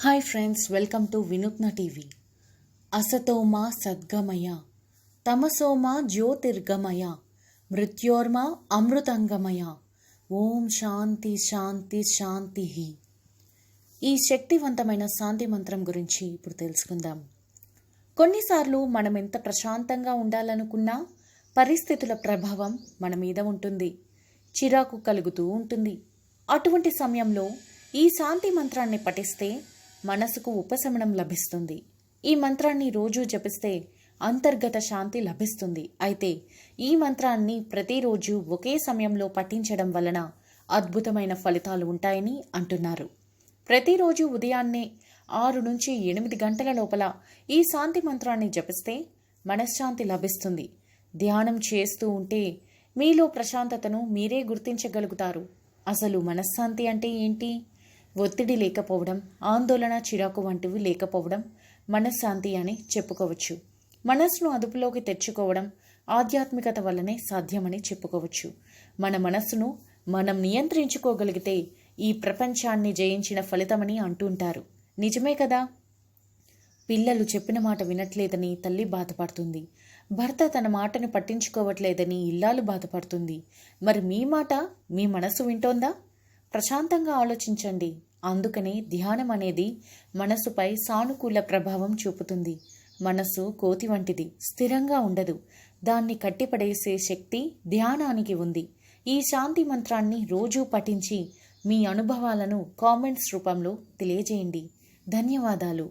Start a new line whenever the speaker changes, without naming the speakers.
Hi friends welcome to Vinutna TV అసతోమా సద్గమయ తమసోమా జ్యోతిర్గమయ మృత్యోర్మ అమృతంగమయ ఓం శాంతి శాంతి శాంతి ఈ శక్తివంతమైన శాంతి మంత్రం గురించి ఇప్పుడు తెలుసుకుందాం. కొన్నిసార్లు మనం ఎంత ప్రశాంతంగా ఉండాలనుకున్నా పరిస్థితుల ప్రభావం మన మీద ఉంటుంది. చిరాకు కలుగుతూ ఉంటుంది. అటువంటి సమయంలో ఈ శాంతి మంత్రాన్ని పఠిస్తే మనసుకు ఉపశమనం లభిస్తుంది. ఈ మంత్రాన్ని రోజు జపిస్తే అంతర్గత శాంతి లభిస్తుంది. అయితే ఈ మంత్రాన్ని ప్రతిరోజు ఒకే సమయంలో పఠించడం వలన అద్భుతమైన ఫలితాలు ఉంటాయని అంటున్నారు. ప్రతిరోజు ఉదయాన్నే ఆరు నుంచి ఎనిమిది గంటల లోపల ఈ శాంతి మంత్రాన్ని జపిస్తే మనశ్శాంతి లభిస్తుంది. ధ్యానం చేస్తూ ఉంటే మీలో ప్రశాంతతను మీరే గుర్తించగలుగుతారు. అసలు మనశ్శాంతి అంటే ఏంటి? ఒత్తిడి లేకపోవడం ఆందోళన చిరాకు వంటివి లేకపోవడం మనశ్శాంతి అని చెప్పుకోవచ్చు. మనస్సును అదుపులోకి తెచ్చుకోవడం ఆధ్యాత్మికత వల్లనే సాధ్యమని చెప్పుకోవచ్చు. మన మనస్సును మనం నియంత్రించుకోగలిగితే ఈ ప్రపంచాన్ని జయించిన ఫలితమని అంటుంటారు. నిజమే కదా? పిల్లలు చెప్పిన మాట వినట్లేదని తల్లి బాధపడుతుంది. భర్త తన మాటను పట్టించుకోవట్లేదని ఇల్లాలు బాధపడుతుంది. మరి మీ మాట మీ మనసు వింటోందా? ప్రశాంతంగా ఆలోచించండి. అందుకనే ధ్యానం అనేది మనసుపై సానుకూల ప్రభావం చూపుతుంది. మనసు కోతి వంటిది స్థిరంగా ఉండదు. దాన్ని కట్టిపడేసే శక్తి ధ్యానానికి ఉంది. ఈ శాంతి మంత్రాన్ని రోజూ పఠించి మీ అనుభవాలను కామెంట్స్ రూపంలో తెలియజేయండి. ధన్యవాదాలు.